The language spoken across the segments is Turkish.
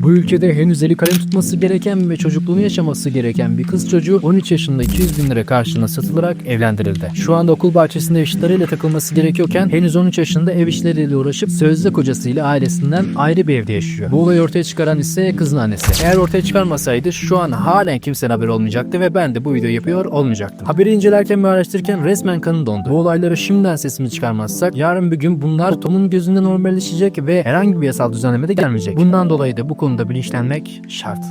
Bu ülkede henüz eli kalem tutması gereken ve çocukluğunu yaşaması gereken bir kız çocuğu 13 yaşında 200 bin lira karşılığına satılarak evlendirildi. Şu anda okul bahçesinde eşitleriyle takılması gerekiyorken henüz 13 yaşında ev işleriyle uğraşıp sözde kocasıyla ailesinden ayrı bir evde yaşıyor. Bu olayı ortaya çıkaran ise kızın annesi. Eğer ortaya çıkarmasaydı şu an halen kimsenin haberi olmayacaktı ve ben de bu videoyu yapıyor olmayacaktım. Haberi incelerken ve araştırırken resmen kanı dondu. Bu olaylara şimdiden sesimizi çıkarmazsak yarın bir gün bunlar toplumun gözünde normalleşecek ve herhangi bir yasal düzenleme de gelmeyecek. Bundan dolayı da bu konuda bilinçlenmek şart.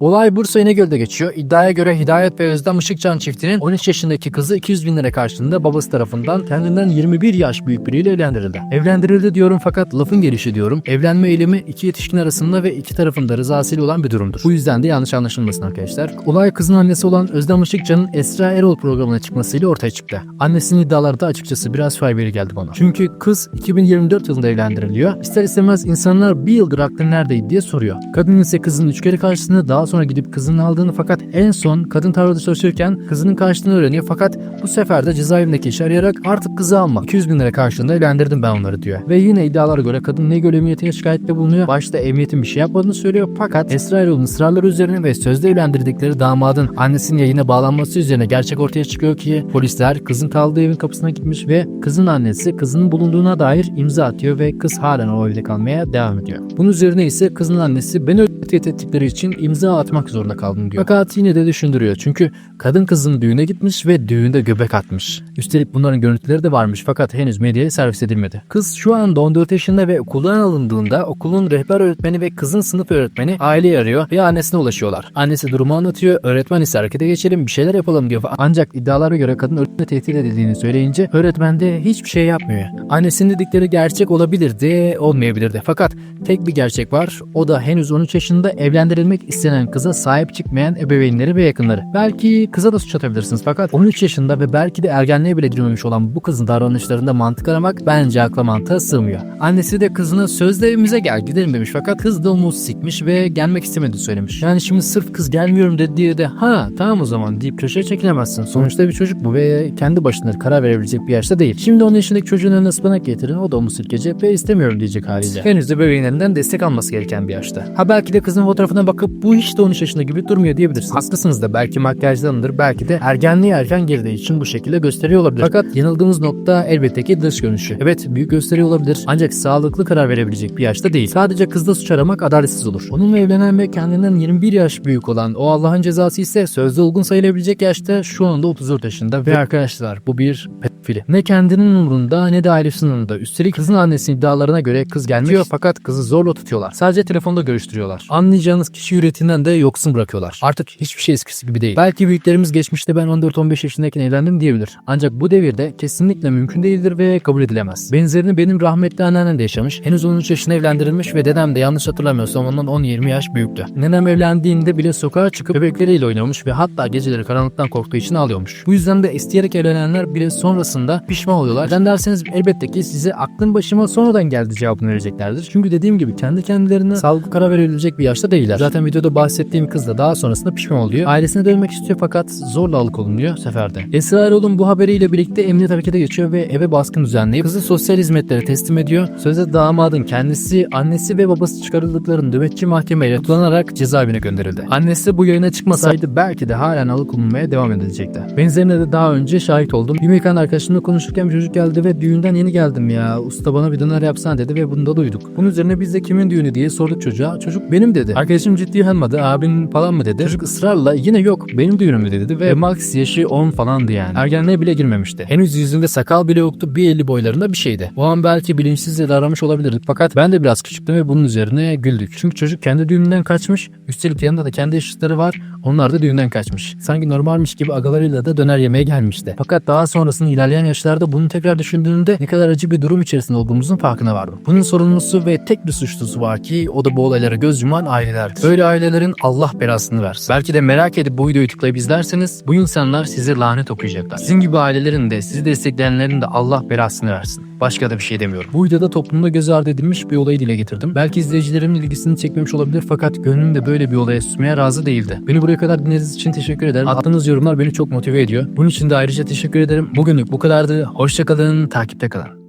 Olay Bursa İnegöl'de geçiyor. İddiaya göre Hidayet ve Özlem Işıkcan çiftinin 13 yaşındaki kızı 200 bin lira karşılığında babası tarafından kendinden 21 yaş büyük biriyle evlendirildi. Evlendirildi diyorum fakat lafın gelişi diyorum. Evlenme eylemi iki yetişkin arasında ve iki tarafında rızasıyla olan bir durumdur. Bu yüzden de yanlış anlaşılmasın arkadaşlar. Olay kızın annesi olan Özlem Işıkcan'ın Esra Erol programına çıkmasıyla ortaya çıktı. Annesinin iddiaları da açıkçası biraz faybeli geldi bana. Çünkü kız 2024 yılında evlendiriliyor. İster istemez insanlar bir yıldır aklın neredeydi diye soruyor. Kadın ise kızın üç kere karşısında daha sonra gidip kızının aldığını fakat en son kadın tarlada çalışırken kızının kaçtığını öğreniyor fakat bu sefer de cezaevindeki işi arayarak artık kızı alma 200 bin lira karşılığında evlendirdim ben onları diyor. Ve yine iddialara göre kadın ne göl emniyetine şikayette bulunuyor. Başta emniyetin bir şey yapmadığını söylüyor fakat Esra Erol'un ısrarları üzerine ve sözde evlendirdikleri damadın annesinin yayına bağlanması üzerine gerçek ortaya çıkıyor ki polisler kızın kaldığı evin kapısına gitmiş ve kızın annesi kızının bulunduğuna dair imza atıyor ve kız halen o evde kalmaya devam ediyor. Bunun üzerine ise kızın annesi beni tehdit ettikleri için imza atmak zorunda kaldım diyor. Fakat yine de düşündürüyor çünkü kadın kızın düğüne gitmiş ve düğünde göbek atmış. Üstelik bunların görüntüleri de varmış fakat henüz medyaya servis edilmedi. Kız şu anda 14 yaşında ve okuldan alındığında okulun rehber öğretmeni ve kızın sınıf öğretmeni aileyi arıyor ve annesine ulaşıyorlar. Annesi durumu anlatıyor, öğretmen ise harekete geçelim bir şeyler yapalım diyor. Ancak iddialara göre kadın öğretmene tehdit edildiğini söyleyince öğretmen de hiçbir şey yapmıyor. Annesinin dedikleri gerçek olabilirdi, olmayabilirdi. Fakat tek bir gerçek var. O da henüz 13 yaşında evlendirilmek istenen kıza sahip çıkmayan ebeveynleri ve yakınları. Belki kıza da suç atabilirsiniz fakat 13 yaşında ve belki de ergenliğe bile girmemiş olan bu kızın davranışlarında mantık aramak bence akla mantığa sığmıyor. Annesi de kızına sözde evimize gel gidelim demiş fakat kız da umut sikmiş ve gelmek istemedi söylemiş. Yani şimdi sırf kız gelmiyorum dedi diye de ha tamam o zaman deyip köşeye çekilemezsin. Sonuçta bir çocuk bu ve kendi başına karar verebilecek bir yaşta değil. Şimdi 10 yaşındaki çocuğun önüne ıspanak getirin o da omuz silkecek ve istemiyorum diyecek haliyle. Henüz de bebeğinlerinden destek alması gereken bir yaşta. Ha belki de kızın fotoğrafına bakıp bu hiç de 13 yaşında gibi durmuyor diyebilirsiniz. Haklısınız da belki makyajdandır belki de ergenliği erken girdiği için bu şekilde gösteriyor olabilir. Fakat yanıldığımız nokta elbette ki dış görünüşü. Evet büyük gösteriyor olabilir ancak sağlıklı karar verebilecek bir yaşta değil. Sadece kızda suç aramak adaletsiz olur. Onunla evlenen ve kendinden 21 yaş büyük olan o Allah'ın cezası ise sözde olgun sayılabilecek yaşta şu anda 34 yaşında ve arkadaşlar bu bir pedofili. Ne kendinin umurunda ne de ailesinin umurunda. Üstelik kızın annesinin iddialarına göre kız gelmek istiyor fakat kızı zorla tutuyorlar. Sadece telefonda görüştürüyorlar. Anlayacağınız kişi üretinden de yoksun bırakıyorlar. Artık hiçbir şey eskisi gibi değil. Belki büyüklerimiz geçmişte ben 14-15 yaşındayken evlendim diyebilir. Ancak bu devirde kesinlikle mümkün değildir ve kabul edilemez. Benzerini benim rahmetli anneannem de yaşamış. Henüz 13 yaşında evlendirilmiş ve dedem de yanlış hatırlamıyorsam ondan 10-20 yaş büyüktü. Nenem evlendiğinde bile sokağa çıkıp bebekleriyle oynamış ve hatta geceleri karanlıktan korktuğu için ağlıyormuş. Bu yüzden de isteyerek evlenenler bile sonrasında pişman oluyorlar. Neden derseniz elbette ki size aklın başıma sonradan geldi cevabını vereceklerdir. Çünkü dediğim gibi kendi kendilerine sağlıklı karar verebilecek bir yaşta değiller. Zaten videoda bahsettiğim kız da daha sonrasında pişman oluyor. Ailesine dönmek istiyor fakat zorla alıkonuluyor seferde. Esra Erol'un bu haberiyle birlikte emniyet harekete geçiyor ve eve baskın düzenleyip kızı sosyal hizmetlere teslim ediyor. Sözde damadın kendisi, annesi ve babası çıkarıldıklarını nöbetçi mahkemeyle tutuklanarak cezaevine gönderildi. Annesi bu yayına çıkmasaydı belki de halen alıkonulmaya devam edilecekti. Benzerine de daha önce şahit oldum. Bir mekan arkadaşımla konuşurken bir çocuk geldi ve düğünden yeni geldim ya. Usta bana bir döner yapsana dedi ve bunu da duyduk. Bunun üzerine biz de kimin düğünü diye sorduk çocuğa. Çocuk benim dedi. Arkadaşım ciddi almadı. Abin falan mı dedi. Çocuk ısrarla yine yok benim düğünüm dedi ve max yaşı 10 falandı yani. Ergenliğe bile girmemişti. Henüz yüzünde sakal bile yoktu. Bir 50 boylarında bir şeydi. O an belki bilinçsizce davranmış olabilirdik. Fakat ben de biraz küçüktüm ve bunun üzerine güldük. Çünkü çocuk kendi düğününden kaçmış. Üstelik yanında da kendi yaşıtları var. Onlar da düğünden kaçmış. Sanki normalmiş gibi agalarıyla da döner yemeye gelmişti. Fakat daha sonrasında ilerleyen yaşlarda bunu tekrar düşündüğünde ne kadar acı bir durum içerisinde olduğumuzun farkına vardım. Bunun sorumlusu ve tek bir suçlusu var ki o da bu olaylara göz yuman ailelerdir. Böyle ailelerin Allah belasını versin. Belki de merak edip bu videoyu tıklayıp izlerseniz bu insanlar size lanet okuyacaklar. Sizin gibi ailelerin de sizi destekleyenlerin de Allah belasını versin. Başka da bir şey demiyorum. Bu videoda toplumda göz ardı edilmiş bir olayı dile getirdim. Belki izleyicilerimin ilgisini çekmemiş olabilir fakat gönlüm de böyle bir olaya susmaya razı değildi. Beni buraya kadar dinlediğiniz için teşekkür ederim. Attığınız yorumlar beni çok motive ediyor. Bunun için de ayrıca teşekkür ederim. Bugünlük bu kadardı. Hoşçakalın, takipte kalın.